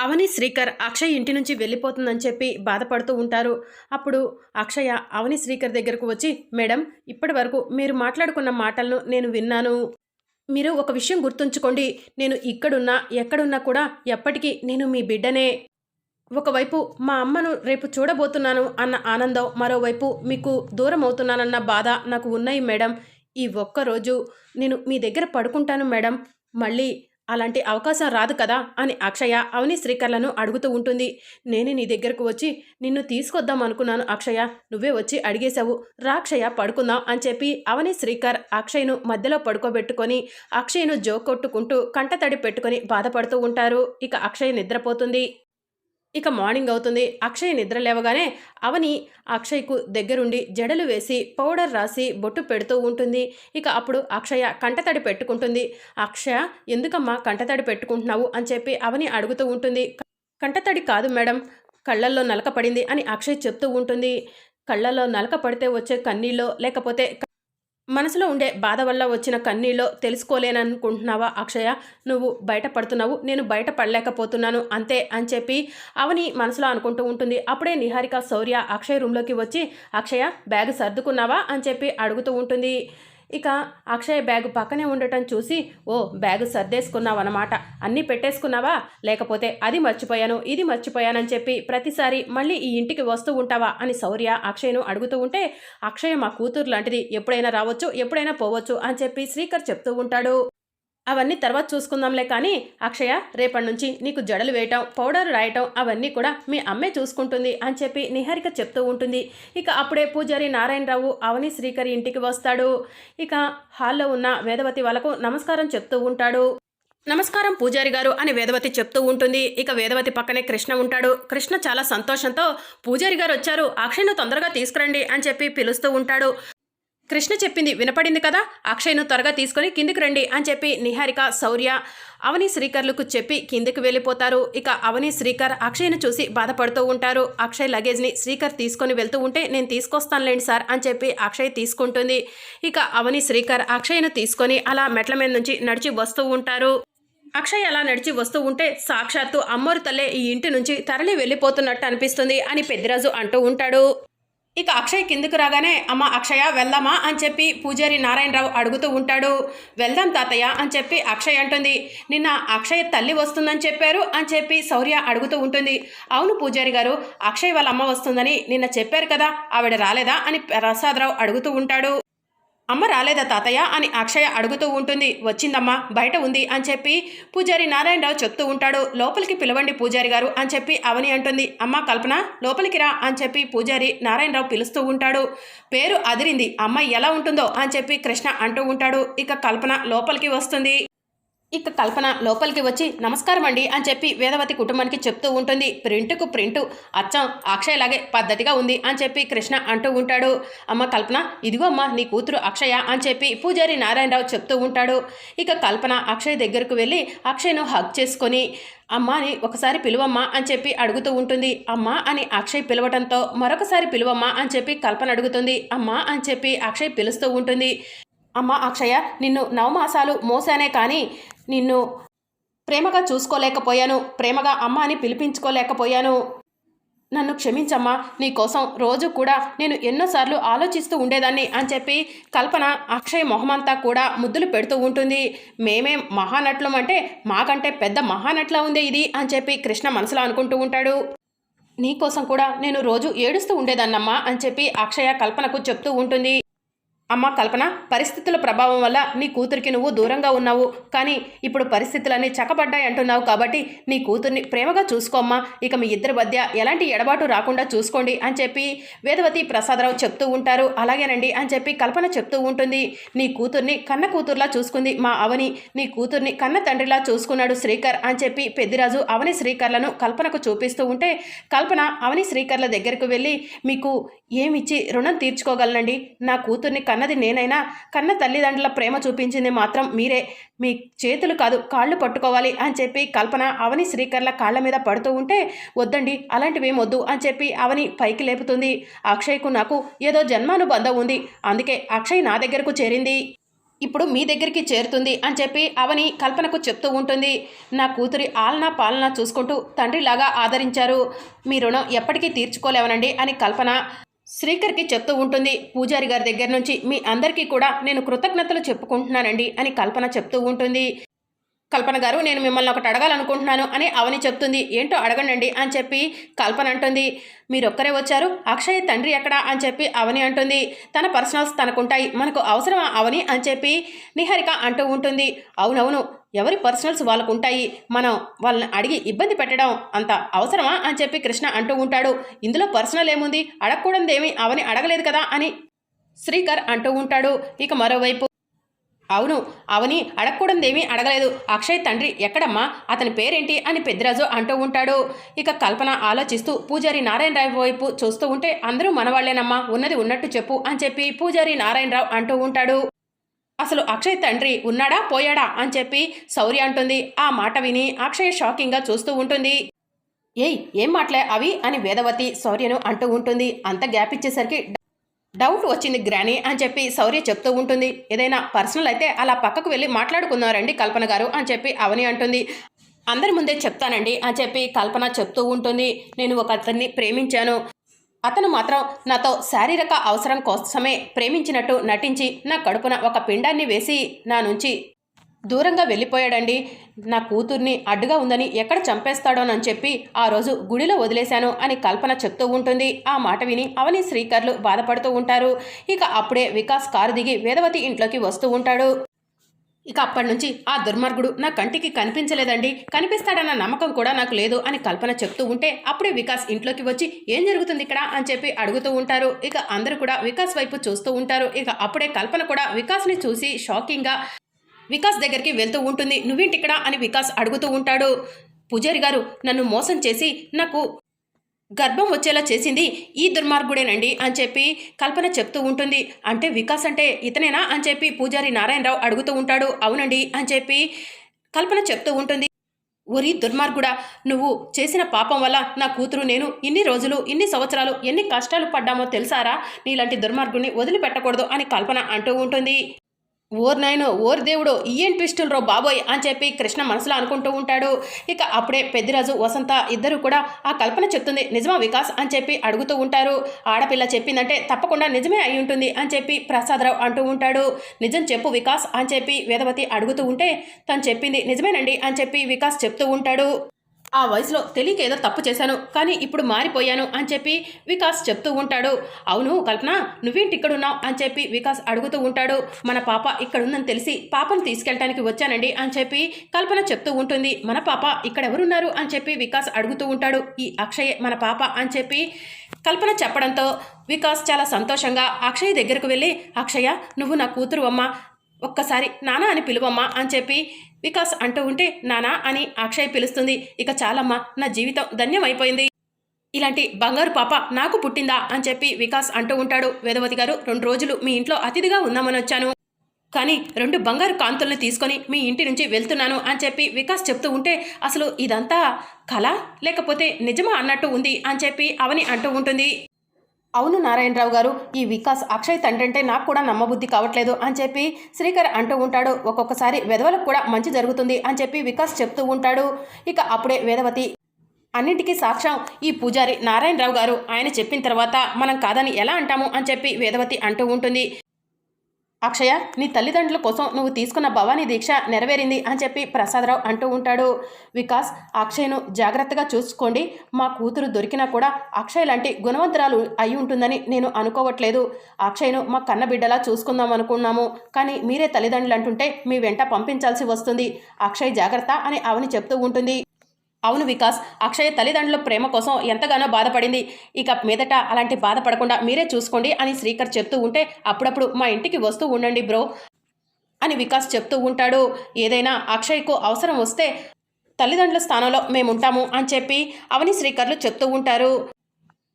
అవని శ్రీకర్ అక్షయ్ ఇంటి నుంచి వెళ్ళిపోతుందని చెప్పి బాధపడుతూ ఉంటారు. అప్పుడు అక్షయ అవని శ్రీకర్ దగ్గరకు వచ్చి మేడం ఇప్పటి వరకు మీరు మాట్లాడుకున్న మాటలను నేను విన్నాను. మీరు ఒక విషయం గుర్తుంచుకోండి. నేను ఇక్కడున్నా ఎక్కడున్నా కూడా ఎప్పటికీ నేను మీ బిడ్డనే. ఒకవైపు మా అమ్మను రేపు చూడబోతున్నాను అన్న ఆనందం మరోవైపు మీకు దూరం అవుతున్నానన్న బాధ నాకు ఉన్నాయి మేడం. ఈ ఒక్కరోజు నేను మీ దగ్గర పడుకుంటాను మేడం. మళ్ళీ అలాంటి అవకాశం రాదు కదా అని అక్షయ అవని శ్రీకర్లను అడుగుతూ ఉంటుంది. నేనే నీ దగ్గరకు వచ్చి నిన్ను తీసుకొద్దాం అనుకున్నాను అక్షయ. నువ్వే వచ్చి అడిగేశావు. రాక్షయ పడుకుందాం అని చెప్పి అవని శ్రీకర్ అక్షయ్ను మధ్యలో పడుకోబెట్టుకొని అక్షయ్ను జోకొట్టుకుంటూ కంటతడి పెట్టుకొని బాధపడుతూ ఉంటారు. ఇక అక్షయ్ నిద్రపోతుంది. ఇక మార్నింగ్ అవుతుంది. అక్షయ్ నిద్ర లేవగానే అవని అక్షయ్కు దగ్గరుండి జడలు వేసి పౌడర్ రాసి బొట్టు పెడుతూ ఉంటుంది. ఇక అప్పుడు అక్షయ కంటతడి పెట్టుకుంటుంది. అక్షయ ఎందుకమ్మా కంటతడి పెట్టుకుంటున్నావు? అని చెప్పి అవని అడుగుతూ ఉంటుంది. కంటతడి కాదు మేడం కళ్ళల్లో నలక పడింది అని అక్షయ్ చెప్తూ ఉంటుంది. కళ్ళల్లో నలక పడితే వచ్చే కన్నీళ్ళో లేకపోతే మనసులో ఉండే బాధ వల్ల వచ్చిన కన్నీళ్ళో తెలుసుకోలేననుకుంటున్నావా అక్షయ? నువ్వు బయటపడుతున్నావు. నేను బయటపడలేకపోతున్నాను. అంతే అని చెప్పి అవని మనసులో అనుకుంటూ ఉంటుంది. అప్పుడే నిహారిక శౌర్య అక్షయ్ రూమ్లోకి వచ్చి అక్షయ బ్యాగ్ సర్దుకున్నావా? అని చెప్పి అడుగుతూ ఉంటుంది. ఇక అక్షయ్ బ్యాగ్ పక్కనే ఉండటం చూసి ఓ బ్యాగు సర్దేసుకున్నావు అనమాట అన్నీ పెట్టేసుకున్నావా? లేకపోతే అది మర్చిపోయాను ఇది మర్చిపోయానని చెప్పి ప్రతిసారి మళ్ళీ ఈ ఇంటికి వస్తూ ఉంటావా? అని శౌర్య అక్షయ్ను అడుగుతూ ఉంటే అక్షయ్ మా కూతురు లాంటిది ఎప్పుడైనా రావచ్చు ఎప్పుడైనా పోవచ్చు అని చెప్పి శ్రీకర్ చెప్తూ ఉంటాడు. అవన్నీ తర్వాత చూసుకుందాంలే కానీ అక్షయ రేపటి నుంచి నీకు జడలు వేయటం పౌడర్ రాయటం అవన్నీ కూడా మీ అమ్మే చూసుకుంటుంది అని చెప్పి నిహారిక చెప్తూ ఉంటుంది. ఇక అప్పుడే పూజారి నారాయణరావు అవని శ్రీకరి ఇంటికి వస్తాడు. ఇక హాల్లో ఉన్న వేదవతి వాళ్ళకు నమస్కారం చెప్తూ ఉంటాడు. నమస్కారం పూజారి గారు అని వేదవతి చెప్తూ ఉంటుంది. ఇక వేదవతి పక్కనే కృష్ణ ఉంటాడు. కృష్ణ చాలా సంతోషంతో పూజారి గారు వచ్చారు అక్షయ్ను తొందరగా తీసుకురండి అని చెప్పి పిలుస్తూ ఉంటాడు. కృష్ణ చెప్పింది వినపడింది కదా అక్షయ్ను త్వరగా తీసుకొని కిందికి రండి అని చెప్పి నిహారిక శౌర్య అవని శ్రీకర్లకు చెప్పి కిందికి వెళ్ళిపోతారు. ఇక అవని శ్రీకర్ అక్షయ్ను చూసి బాధపడుతూ ఉంటారు. అక్షయ్ లగేజ్ని శ్రీకర్ తీసుకొని వెళ్తూ ఉంటే నేను తీసుకొస్తానులేండి సార్ అని చెప్పి అక్షయ్ తీసుకుంటుంది. ఇక అవని శ్రీకర్ అక్షయ్ను తీసుకొని అలా మెట్ల మీద నుంచి నడిచి వస్తూ ఉంటారు. అక్షయ్ అలా నడిచి వస్తూ ఉంటే సాక్షాత్తు అమ్మోరు తల్లే ఈ ఇంటి నుంచి తరలి వెళ్ళిపోతున్నట్టు అనిపిస్తుంది అని పెద్దిరాజు అంటూ ఉంటాడు. ఇక అక్షయ్ కిందకు రాగానే అమ్మ అక్షయ వెళ్దామా? అని చెప్పి పూజారి నారాయణరావు అడుగుతూ ఉంటాడు. వెళ్దాం తాతయ్య అని చెప్పి అక్షయ్ అంటుంది. నిన్న అక్షయ్ తల్లి వస్తుందని చెప్పారు అని చెప్పి శౌర్య అడుగుతూ ఉంటుంది. అవును పూజారి గారు అక్షయ్ వాళ్ళ అమ్మ వస్తుందని నిన్న చెప్పారు కదా ఆవిడ రాలేదా? అని ప్రసాదరావు అడుగుతూ ఉంటాడు. అమ్మ రాలేదా తాతయ్య అని అక్షయ అడుగుతూ ఉంటుంది. వచ్చిందమ్మా బయట ఉంది అని చెప్పి పూజారి నారాయణరావు చెప్తూ ఉంటాడు. లోపలికి పిలవండి పూజారి గారు అని చెప్పి అవని అంటుంది. అమ్మ కల్పన లోపలికి రా అని చెప్పి పూజారి నారాయణరావు పిలుస్తూ ఉంటాడు. పేరు అదిరింది. అమ్మ ఎలా ఉంటుందో అని చెప్పి కృష్ణ అంటూ ఉంటాడు. ఇక కల్పన లోపలికి వస్తుంది. ఇక కల్పన లోపలికి వచ్చి నమస్కారం అండి అని చెప్పి వేదవతి కుటుంబానికి చెప్తూ ఉంటుంది. ప్రింటుకు ప్రింటు అచ్చం అక్షయ్ లాగే పద్ధతిగా ఉంది అని చెప్పి కృష్ణ అంటూ ఉంటాడు. అమ్మ కల్పన ఇదిగో అమ్మ నీ కూతురు అక్షయ అని చెప్పి పూజారి నారాయణరావు చెప్తూ ఉంటాడు. ఇక కల్పన అక్షయ్ దగ్గరకు వెళ్ళి అక్షయ్ను హగ్ చేసుకొని అమ్మాని ఒకసారి పిలువమ్మా అని చెప్పి అడుగుతూ ఉంటుంది. అమ్మ అని అక్షయ్ పిలవటంతో మరొకసారి పిలువమ్మా అని చెప్పి కల్పన అడుగుతుంది. అమ్మ అని చెప్పి అక్షయ్ పిలుస్తూ ఉంటుంది. అమ్మ అక్షయ నిన్ను నవమాసాలు మోసానే కానీ నిన్ను ప్రేమగా చూసుకోలేకపోయాను. ప్రేమగా అమ్మ అని పిలిపించుకోలేకపోయాను. నన్ను క్షమించమ్మా. నీకోసం రోజు కూడా నేను ఎన్నోసార్లు ఆలోచిస్తూ ఉండేదాన్ని అని చెప్పి కల్పన అక్షయ్ మొహమంతా కూడా ముద్దులు పెడుతూ ఉంటుంది. మేమే మహానట్లం అంటే మాకంటే పెద్ద మహానట్లా ఉంది ఇది అని చెప్పి కృష్ణ మనసులో అనుకుంటూ ఉంటాడు. నీకోసం కూడా నేను రోజు ఏడుస్తూ ఉండేదాన్నమ్మా అని చెప్పి అక్షయ కల్పనకు చెప్తూ ఉంటుంది. అమ్మ కల్పన పరిస్థితుల ప్రభావం వల్ల నీ కూతురికి నువ్వు దూరంగా ఉన్నావు. కానీ ఇప్పుడు పరిస్థితులన్నీ చక్కబడ్డాయి అంటున్నావు కాబట్టి నీ కూతుర్ని ప్రేమగా చూసుకోమ్మా ఇక మీ ఇద్దరి మధ్య ఎలాంటి ఎడబాటు రాకుండా చూసుకోండి అని చెప్పి వేదవతి ప్రసాదరావు చెప్తూ ఉంటారు. అలాగేనండి అని చెప్పి కల్పన చెప్తూ ఉంటుంది. నీ కూతుర్ని కన్న కూతుర్లా చూసుకుంది మా అవని. నీ కూతుర్ని కన్న తండ్రిలా చూసుకున్నాడు శ్రీకర్ అని చెప్పి పెద్దిరాజు అవని శ్రీకర్లను కల్పనకు చూపిస్తూ ఉంటే కల్పన అవని శ్రీకర్ల దగ్గరకు వెళ్ళి మీకు ఏమిచ్చి రుణం తీర్చుకోగలనండి? నా కూతుర్ని కన్నది నేనైనా కన్న తల్లిదండ్రుల ప్రేమ చూపించింది మాత్రం మీరే. మీ చేతులు కాదు కాళ్ళు పట్టుకోవాలి అని చెప్పి కల్పన అవని శ్రీకర్ల కాళ్ళ మీద పడుతూ ఉంటే వద్దండి అలాంటివేం వద్దు అని చెప్పి అవని పైకి లేపుతుంది. అక్షయ్కు నాకు ఏదో జన్మానుబంధం ఉంది అందుకే అక్షయ్ నా దగ్గరకు చేరింది. ఇప్పుడు మీ దగ్గరికి చేరుతుంది అని చెప్పి అవని కల్పనకు చెప్తూ ఉంటుంది. నా కూతురి ఆలనా పాలన చూసుకుంటూ తండ్రిలాగా ఆదరించారు. మీ రుణం ఎప్పటికీ తీర్చుకోలేవనండి అని కల్పన శ్రీకర్కి చెప్తూ ఉంటుంది పూజారి గారి దగ్గర నుంచి మీ అందరికీ కూడా నేను కృతజ్ఞతలు చెప్పుకుంటున్నానండి అని కల్పన చెప్తూ ఉంటుంది. కల్పన గారు నేను మిమ్మల్ని ఒకటి అడగాలనుకుంటున్నాను అని అవని చెప్తుంది. ఏంటో అడగండి అని చెప్పి కల్పన అంటుంది. మీరొక్కరే వచ్చారు? అక్షయ్ తండ్రి ఎక్కడా? అని చెప్పి అవని అంటుంది. తన పర్సనల్స్ తనకుంటాయి మనకు అవసరమా అవని? అని చెప్పి నిహారిక అంటూ ఉంటుంది. అవునవును ఎవరి పర్సనల్స్ వాళ్ళకు ఉంటాయి మనం వాళ్ళని అడిగి ఇబ్బంది పెట్టడం అంత అవసరమా? అని చెప్పి కృష్ణ అంటూ ఉంటాడు. ఇందులో పర్సనల్ ఏముంది? అడగకూడదేమి? అవని అడగలేదు కదా? అని శ్రీకర్ అంటూ ఉంటాడు. ఇక మరోవైపు అవును అవని అడగకూడదేమీ అడగలేదు. అక్షయ్ తండ్రి ఎక్కడమ్మా? అతని పేరేంటి? అని పెద్దిరాజు అంటూ ఉంటాడు. ఇక కల్పన ఆలోచిస్తూ పూజారి నారాయణరావు వైపు చూస్తూ ఉంటే అందరూ మనవాళ్ళేనమ్మా. ఉన్నది ఉన్నట్టు చెప్పు అని చెప్పి పూజారి నారాయణరావు అంటూ ఉంటాడు. అసలు అక్షయ్ తండ్రి ఉన్నాడా పోయాడా అని చెప్పి శౌర్య అంటుంది. ఆ మాట విని అక్షయ్ షాకింగ్గా చూస్తూ ఉంటుంది. ఏయ్ ఏం మాటలే అవి అని వేదవతి శౌర్యను అంటూ ఉంటుంది. అంత గ్యాప్ ఇచ్చేసరికి డౌట్ వచ్చింది గ్రాని అని చెప్పి శౌర్య చెప్తూ ఉంటుంది. ఏదైనా పర్సనల్ అయితే అలా పక్కకు వెళ్ళి మాట్లాడుకున్నారండి కల్పన గారు అని చెప్పి అవని అంటుంది. అందరి ముందే చెప్తానండి అని చెప్పి కల్పన చెప్తూ ఉంటుంది. నేను ఒక అతన్ని ప్రేమించాను. అతను మాత్రం నాతో శారీరక అవసరం కోసమే ప్రేమించినట్టు నటించి నా కడుపున ఒక పిండాన్ని వేసి నా నుంచి దూరంగా వెళ్ళిపోయాడండి. నా కూతుర్ని అడ్డుగా ఉందని ఎక్కడ చంపేస్తాడోనని చెప్పి ఆ రోజు గుడిలో వదిలేశాను అని కల్పన చెప్తూ ఉంటుంది. ఆ మాట విని అవని శ్రీకర్లు బాధపడుతూ ఉంటారు. ఇక అప్పుడే వికాస్ కారు దిగి వేదవతి ఇంట్లోకి వస్తూ ఉంటాడు. ఇక అప్పటి నుంచి ఆ దుర్మార్గుడు నా కంటికి కనిపించలేదండి. కనిపిస్తాడన్న నమ్మకం కూడా నాకు లేదు అని కల్పన చెప్తూ ఉంటే అప్పుడే వికాస్ ఇంట్లోకి వచ్చి ఏం జరుగుతుంది ఇక్కడ? అని చెప్పి అడుగుతూ ఉంటారు. ఇక అందరూ కూడా వికాస్ వైపు చూస్తూ ఉంటారు. ఇక అప్పుడే కల్పన కూడా వికాస్ని చూసి షాకింగ్గా వికాస్ దగ్గరికి వెళ్తూ ఉంటుంది. నువ్వేంటి ఇక్కడ? అని వికాస్ అడుగుతూ ఉంటాడు. పూజారి గారు నన్ను మోసం చేసి నాకు గర్భం వచ్చేలా చేసింది. ఈ దుర్మార్గుడేనండి అని చెప్పి కల్పన చెప్తూ ఉంటుంది. అంటే వికాస్ అంటే ఇతనేనా అని చెప్పి పూజారి నారాయణరావు అడుగుతూ ఉంటాడు. అవునండి అని చెప్పి కల్పన చెప్తూ ఉంటుంది. ఒరి దుర్మార్గుడా నువ్వు చేసిన పాపం వల్ల నా కూతురు నేను ఇన్ని రోజులు ఇన్ని సంవత్సరాలు ఎన్ని కష్టాలు పడ్డామో తెలుసారా? నీలాంటి దుర్మార్గుడిని వదిలిపెట్టకూడదు అని కల్పన అంటూ ఉంటుంది. ఓర్ నాయనో ఓర్ దేవుడు ఈయన్ ట్విస్టులు రో బాబోయ్ అని చెప్పి కృష్ణ మనసులో అనుకుంటూ ఉంటాడు. ఇక అప్పుడే పెద్దిరాజు వసంత ఇద్దరు కూడా ఆ కల్పన చెప్తుంది. నిజమా వికాస్ అని చెప్పి అడుగుతూ ఉంటారు. ఆడపిల్ల చెప్పిందంటే తప్పకుండా నిజమే అయి ఉంటుంది అని చెప్పి ప్రసాదరావు అంటూ ఉంటాడు. నిజం చెప్పు వికాస్ అని చెప్పి వేదవతి అడుగుతూ ఉంటే తను చెప్పింది నిజమేనండి అని చెప్పి వికాస్ చెప్తూ ఉంటాడు. ఆ వయసులో తెలియక ఏదో తప్పు చేశాను కానీ ఇప్పుడు మారిపోయాను అని చెప్పి వికాస్ చెప్తూ ఉంటాడు. అవును కల్పన నువ్వేంటి ఇక్కడున్నావు అని చెప్పి వికాస్ అడుగుతూ ఉంటాడు. మన పాప ఇక్కడ ఉందని తెలిసి పాపను తీసుకెళ్ళడానికి వచ్చానండి అని చెప్పి కల్పన చెప్తూ ఉంటుంది. మన పాప ఇక్కడ ఎవరున్నారు అని చెప్పి వికాస్ అడుగుతూ ఉంటాడు. ఈ అక్షయ్ మన పాప అని చెప్పి కల్పన చెప్పడంతో వికాస్ చాలా సంతోషంగా అక్షయ్ దగ్గరకు వెళ్ళి అక్షయ నువ్వు నా కూతురు అమ్మ ఒక్కసారి నానా అని పిలువమ్మా అని చెప్పి వికాస్ అంటూ ఉంటే నానా అని అక్షయ్ పిలుస్తుంది. ఇక చాలమ్మా నా జీవితం ధన్యమైపోయింది. ఇలాంటి బంగారు పాప నాకు పుట్టిందా? అని చెప్పి వికాస్ అంటూ ఉంటాడు. వేదవతి గారు రెండు రోజులు మీ ఇంట్లో అతిథిగా ఉందామని వచ్చాను. కానీ రెండు బంగారు కాంతుల్ని తీసుకొని మీ ఇంటి నుంచి వెళ్తున్నాను అని చెప్పి వికాస్ చెప్తూ ఉంటే అసలు ఇదంతా కళ? లేకపోతే నిజమా? అన్నట్టు ఉంది అని చెప్పి అవని అంటూ ఉంటుంది. అవును నారాయణరావు గారు ఈ వికాస్ అక్షయ్ తండ్రంటే నాకు కూడా నమ్మబుద్ధి కావట్లేదు అని చెప్పి శ్రీకర్ అంటూ ఉంటాడు. ఒక్కొక్కసారి వెధవలకు కూడా మంచి జరుగుతుంది అని చెప్పి వికాస్ చెప్తూ ఉంటాడు. ఇక అప్పుడే వేదవతి అన్నింటికీ సాక్ష్యం ఈ పూజారి నారాయణరావు గారు. ఆయన చెప్పిన తర్వాత మనం కాదని ఎలా అంటాము అని చెప్పి వేదవతి అంటూ ఉంటుంది. అక్షయ నీ తల్లిదండ్రుల కోసం నువ్వు తీసుకున్న భవానీ దీక్ష నెరవేరింది అని చెప్పి ప్రసాదరావు అంటూ ఉంటాడు. వికాస్ అక్షయ్ను జాగ్రత్తగా చూసుకోండి. మా కూతురు దొరికినా కూడా అక్షయ్ లాంటి గుణవంతురాలు అయి ఉంటుందని నేను అనుకోవట్లేదు. అక్షయ్ను మా కన్నబిడ్డలా చూసుకుందాం అనుకున్నాము. కానీ మీరే తల్లిదండ్రులు అంటుంటే మీ వెంట పంపించాల్సి వస్తుంది. అక్షయ్ జాగ్రత్త అని అవని చెప్తూ ఉంటుంది. అవును వికాస్ అక్షయ్ తల్లిదండ్రుల ప్రేమ కోసం ఎంతగానో బాధపడింది. ఇక మీదట అలాంటి బాధపడకుండా మీరే చూసుకోండి అని శ్రీకర్ చెప్తూ ఉంటే అప్పుడప్పుడు మా ఇంటికి వస్తూ ఉండండి బ్రో అని వికాస్ చెప్తూ ఉంటాడు. ఏదైనా అక్షయ్కు అవసరం వస్తే తల్లిదండ్రుల స్థానంలో మేముంటాము అని చెప్పి అవని శ్రీకర్లు చెప్తూ ఉంటారు.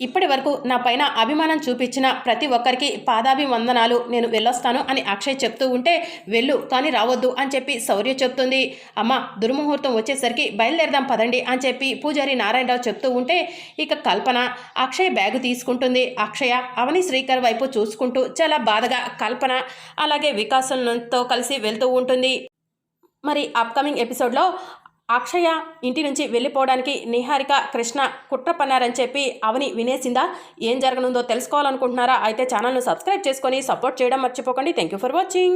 ఇప్పటి వరకు నా పైన అభిమానం చూపించిన ప్రతి ఒక్కరికి పాదాభివందనాలు. నేను వెళ్ళొస్తాను అని అక్షయ్ చెప్తూ ఉంటే వెళ్ళు కానీ రావద్దు అని చెప్పి శౌర్య చెప్తుంది. అమ్మ దుర్ముహూర్తం వచ్చేసరికి బయలుదేరదాం పదండి అని చెప్పి పూజారి నారాయణరావు చెప్తూ ఉంటే ఇక కల్పన అక్షయ్ బ్యాగు తీసుకుంటుంది. అక్షయ అవని శ్రీకర్ వైపు చూసుకుంటూ చాలా బాధగా కల్పన అలాగే వికాసంతో కలిసి వెళ్తూ ఉంటుంది. మరి అప్కమింగ్ ఎపిసోడ్లో అక్షయ ఇంటి నుంచి వెళ్ళిపోవడానికి నిహారిక కృష్ణ కుట్ర పన్నారని చెప్పి అవని వినేసిందా? ఏం జరగనుందో తెలుసుకోవాలనుకుంటున్నారా? అయితే ఛానల్ను సబ్స్క్రైబ్ చేసుకొని సపోర్ట్ చేయడం మర్చిపోకండి. Thank you for watching.